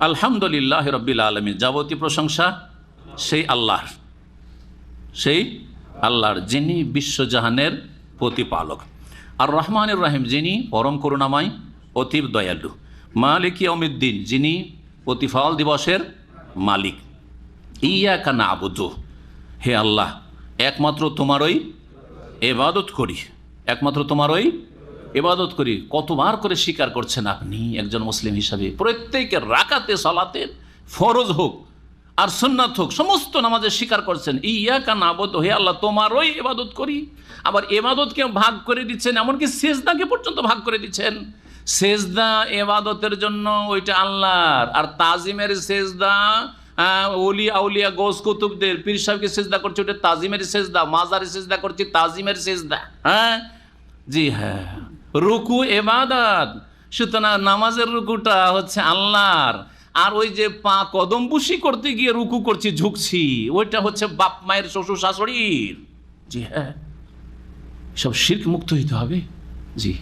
আলহামদুলিল্লাহ রব্বিল আলমী যাবতীয় প্রশংসা সেই আল্লাহর। সেই আল্লাহর, যিনি বিশ্বজাহানের প্রতিপালক। আর রহমানুর রাহিম, যিনি পরম করুণাময়, অতীব দয়ালু। মালিক অমিদ্দিন যিনি প্রতিফল দিবসের মালিক। ইয়া কানা আবুদু হে আল্লাহ, একমাত্র তোমারই এবাদত করি। একমাত্র তোমারই এবাদত করি, কতবার করে স্বীকার করছেন আপনি? একজন মুসলিম হিসাবে। প্রত্যেকের রাকাতে সলাতের ফরজ হোক আর সুন্নাত হোক, সমস্ত নামাজের স্বীকার করছেন। ইয়া কান আবদ হে আল্লাহ তোমারই এবাদত করি। আবার এবাদতকে ভাগ করে দিচ্ছেন, এমনকি সেজদাকে পর্যন্ত ভাগ করে দিচ্ছেন। সেজদা এবাদতের জন্য ওইটা আল্লাহর। আর তাজিমের সেজদা ওলি, আউলিয়া, গোস, কুতুবদের, পীর সাহেবকে সেজদা করছে ওটা তাজিমের সেজদা মাজারে সেজদা করছে, তাজিমের সেজদা। হ্যাঁ? জি হ্যাঁ। রুকু এবাদাত। সুতরাং নামাজের রুকুটা হচ্ছে আল্লাহর। আর ওই যে পা কদম বুসি করতে গিয়ে রুকু করছি, ঝুঁকছি, ওইটা হচ্ছে বাপ মায়ের শ্বশুর শাশুড়ির। জি হ্যাঁ। সব শির্ক মুক্ত হইতে হবে? জি।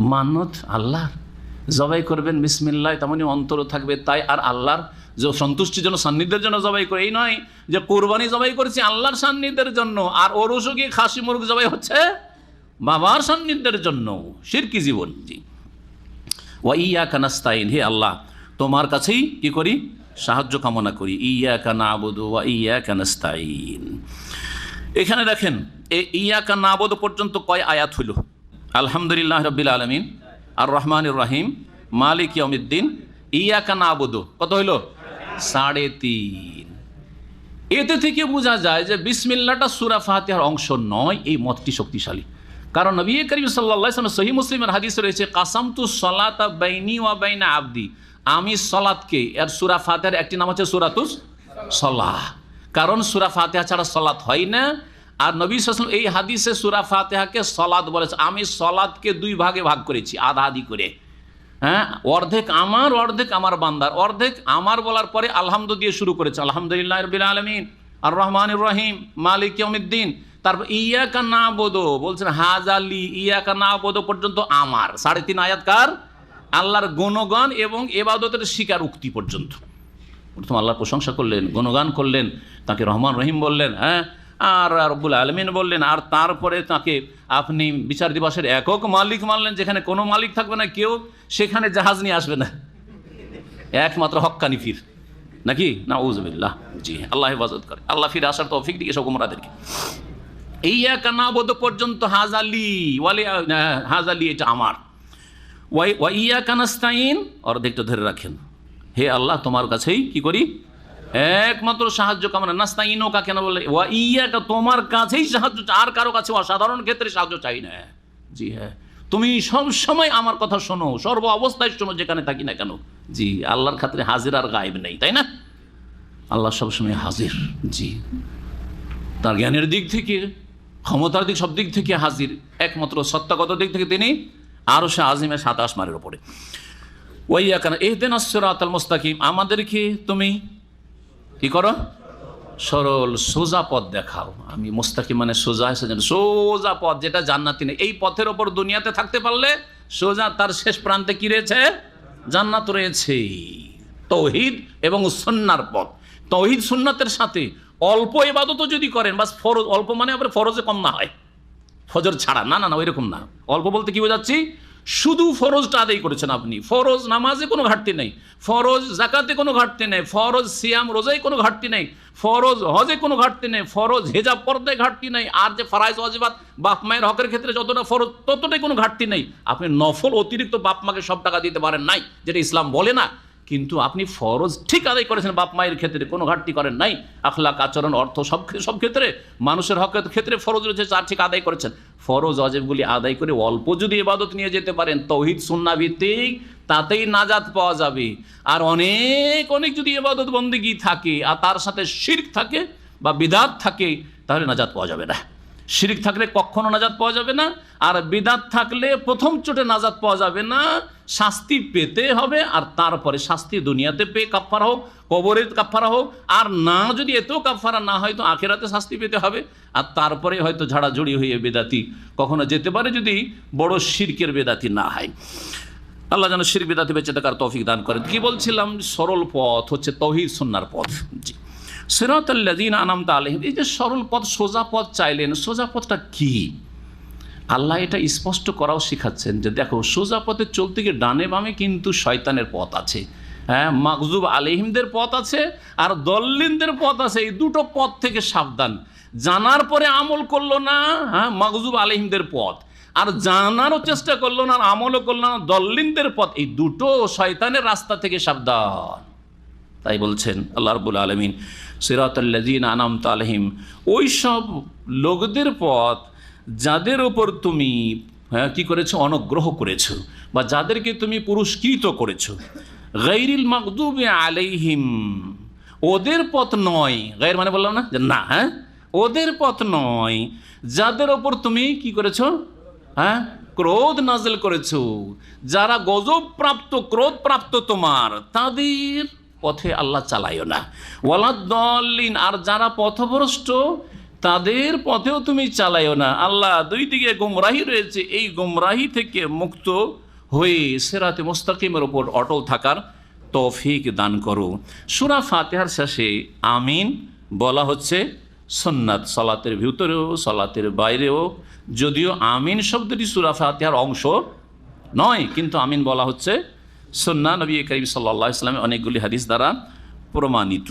মানত আল্লাহর। জবাই করবেন, বিসমিল্লাহ তেমনই অন্তর থাকবে তাই আর আল্লাহর। যে সন্তুষ্টির জন্য, সান্নিধ্যের জন্য জবাই করে, এই নয় যে কোরবানি জবাই করেছি আল্লাহর সান্নিধ্যের জন্য। আর ওরসও গিয়ে খাসি মুরগ জবাই হচ্ছে বাবার সান্নিধ্যের জন্য শিরকি জীবন। জি ওয়া ইয়া কানাস্তাইন হে আল্লাহ, তোমার কাছেই কি করি? সাহায্য কামনা করি। ইয়া কানা আবুদু ওয়া ইয়া কানাস্তাইন এখানে দেখেন, এ ইয়া কানা আবুদু পর্যন্ত কয় আয়াত হইল? আলহামদুলিল্লাহ রবিল আলমিন। আর রহমানুর রাহিম। মালিক ইয়মিদ্দিন ইয়া কানা আবুদু কত হইল? সাড়ে তিন। এতে থেকে বোঝা যায় যে বিসমিল্লাটা সুরা ফাতিহার অংশ নয়, এই মতটি শক্তিশালী। কারণ নবী করিম সাল্লাহ সহি মুসলিমের হাদিস রয়েছে, কাসামতু সলাতা বাইনি ওয়া বাইনা আবদি। আমি সলাতকে, এর সুরা ফাতিহার একটি নাম হচ্ছে সুরাতুস সলাহ। কারণ সুরা ফাতিহা ছাড়া সলাত হয় না। আর নবী সাল্লাম এই হাদিসে সুরা ফাতিহাকে সলাদ বলেছে। আমি সলাদকে দুই ভাগে ভাগ করেছি, আধা আধি করে। হ্যাঁ অর্ধেক আমার অর্ধেক আমার বান্দার। অর্ধেক আমার বলার পরে আলহামদু দিয়ে শুরু করেছে। আলহামদুলিল্লাহ রবিল আলমিন। আর রহমান রহিম। মালিক ইয়মিদ্দিন তারপর ইয়াকা না বোধো বলছেন হাজালি ইয়াকা না বোধো পর্যন্ত আমার। সাড়ে তিন আয়াতকার আল্লাহর গুণগান এবং এবাদতের শিকার উক্তি পর্যন্ত। প্রথম আল্লাহর প্রশংসা করলেন, গুণগান করলেন, তাকে রহমান রহিম বললেন হ্যাঁ আর রব্বুল আলমিন বললেন, আর তারপরে তাকে আপনি বিচার দিবসের একক মালিক মানলেন, যেখানে কোনো মালিক থাকবে না কেউ, সেখানে জাহাজ নিয়ে আসবে না। একমাত্র হক্কানি ফির নাকি? না উজবিল্লাহ জি, আল্লাহ হেফাজত করে। আল্লাহ ফিরে আসার তৌফিক দিকে সব উমরাদেরকে এই এক নাবোধ পর্যন্ত হাজালি, ওয়ালি হাজালি এটা আমার। ওয়াই ওয়াইয়া কানাস্তাইন অর্ধেকটা ধরে রাখেন। হে আল্লাহ, তোমার কাছেই কি করি? একমাত্র সাহায্য কামনা নাস্তাইনো কা কেন বলে? ওয়া ইয়াকা, তোমার কাছেই সাহায্য, আর কারও কাছে অসাধারণ ক্ষেত্রে সাহায্য চাই না। জি হ্যাঁ। তুমি সব সময় আমার কথা শোনো, সর্ব অবস্থায় শোনো, যেখানে থাকি না কেন? জি, আল্লাহর খাতিরে হাজির আর গায়েব নেই, তাই না? আল্লাহ সবসময় হাজির, জি। তার জ্ঞানের দিক থেকে ক্ষমতার দিক সব দিক থেকে হাজির, একমাত্র সত্তাগত দিক থেকে তিনি আরও সে আজিমের সাত আসমানের ওপরে ওয়াইয়া দিন আসরাতাল মুস্তাকিম আমাদেরকে তুমি? কি করো? সরল সোজা পথ দেখাও। আমি মুস্তাকিম মানে সোজা যেন সোজা পথ, যেটা জান্নাতি নেই। এই পথের ওপর দুনিয়াতে থাকতে পারলে সোজা তার শেষ প্রান্তে কি রয়েছে? জান্নাত রয়েছে তৌহিদ এবং সন্ন্যার পথ। তৌহিদ সুন্নাতের সাথে অল্প এবাদতও যদি করেন, বাস ফরজ, অল্প মানে আবার ফরজে কম না হয়। ফজর ছাড়া, না না না, ওইরকম না। অল্প বলতে কি বোঝাচ্ছি? শুধু ফরজটা আদায় করেছেন আপনি। ফরজ নামাজে কোনো ঘাটতি নেই। ফরজ জাকাতে কোনো ঘাটতি নেই। ফরজ সিয়াম রোজায় কোনো ঘাটতি নেই। ফরজ হজে কোনো ঘাটতি নেই। ফরজ হেজাব পর্দায় ঘাটতি নেই। আর যে ফারাইজ অজিবাত বাপ মায়ের হকের ক্ষেত্রে যতটা ফরজ, ততটাই কোনো ঘাটতি নেই। আপনি নফল অতিরিক্ত বাপ মাকে সব টাকা দিতে পারেন নাই, যেটা ইসলাম বলে না। কিন্তু আপনি ফরজ ঠিক আদায় করেছেন, বাপ মায়ের ক্ষেত্রে কোনো ঘাটতি করেন নাই। আখলাক, আচরণ, অর্থ সব সব ক্ষেত্রে, মানুষের হকের ক্ষেত্রে ফরজ রয়েছে চার ঠিক আদায় করেছেন। ফরজ, অজেবগুলি আদায় করে অল্প যদি এবাদত নিয়ে যেতে পারেন, তৌহিদ সুন্না ভিত্তিক, তাতেই নাজাত পাওয়া যাবে। আর অনেক অনেক যদি এবাদত বন্দিগি থাকে, আর তার সাথে শির্ক থাকে বা বিদাত থাকে, তাহলে নাজাত পাওয়া যাবে না। শিরিক থাকলে কখনো নাজাত পাওয়া যাবে না, আর বিদাত থাকলে প্রথম চোটে নাজাত পাওয়া যাবে না। শাস্তি পেতে হবে আর তারপরে শাস্তি দুনিয়াতে পেয়ে কাফারা হোক, কবরে কাফারা হোক, আর না যদি এতেও কাফারা না হয় তো আখেরাতে শাস্তি পেতে হবে। আর তারপরে হয়তো ঝাড়াঝুড়ি হয়ে বেদাতি কখনো যেতে পারে যদি বড় শিরকের বেদাতি না হয়। আল্লাহ যেন শির বিদাতে বেঁচে থাকার তৌফিক দান করেন। কি বলছিলাম? সরল পথ হচ্ছে তহিদ সন্ন্যার পথ। জি। সিরাতাল্লাযীন আনামতা আলাইহিম। এই যে সরল পথ, সোজা পথ চাইলেন, সোজা পথটা কি? আল্লাহ এটা স্পষ্ট করাও শেখাচ্ছেন যে দেখো, সোজা পথে চলতে গিয়ে ডানে বামে কিন্তু শয়তানের পথ আছে। হ্যাঁ মাকজুব আলিহিমদের পথ আছে আর দল্লিনদের পথ আছে। এই দুটো পথ থেকে সাবধান। জানার পরে আমল করল না হ্যাঁ মাকজুব আলিহিমদের পথ। আর জানারও চেষ্টা করল না আর আমলও করল না, দল্লিনদের পথ। এই দুটো শয়তানের রাস্তা থেকে সাবধান। তাই বলছেন আল্লাহ রবুল আলমিন সিরাতাল্লাজিন আনাম ওই সব লোকদের পথ যাদের ওপর তুমি হ্যাঁ কী করেছ? অনুগ্রহ করেছ বা যাদেরকে তুমি পুরস্কৃত করেছ। গৈরিল মকদুবে আলাইহিম। ওদের পথ নয়। গায়ের মানে বললাম না? যে না হ্যাঁ? ওদের পথ নয়। যাদের ওপর তুমি কি করেছ? হ্যাঁ? ক্রোধ নাজেল করেছ। যারা গজব প্রাপ্ত, ক্রোধ প্রাপ্ত তোমার, তাদের পথে আল্লাহ চালাইও না। ওয়ালাদ্দলিন আর যারা পথভ্রষ্ট তাদের পথেও তুমি চালাইও না। আল্লাহ দুই দিকে গুমরাহি রয়েছে। এই গুমরাহি থেকে মুক্ত হয়ে সেরাতে মোস্তাকিমের ওপর অটল থাকার তৌফিক দান করো। সুরা ফাতেহার শেষে আমিন বলা হচ্ছে সন্ন্যাত সলাতের ভিতরেও, সলাতের বাইরেও। যদিও আমিন শব্দটি সুরা ফাতেহার অংশ নয়, কিন্তু আমিন বলা হচ্ছে সন্না নবী করিম সাল্লাহ ইসলামের অনেকগুলি হাদিস দ্বারা প্রমাণিত।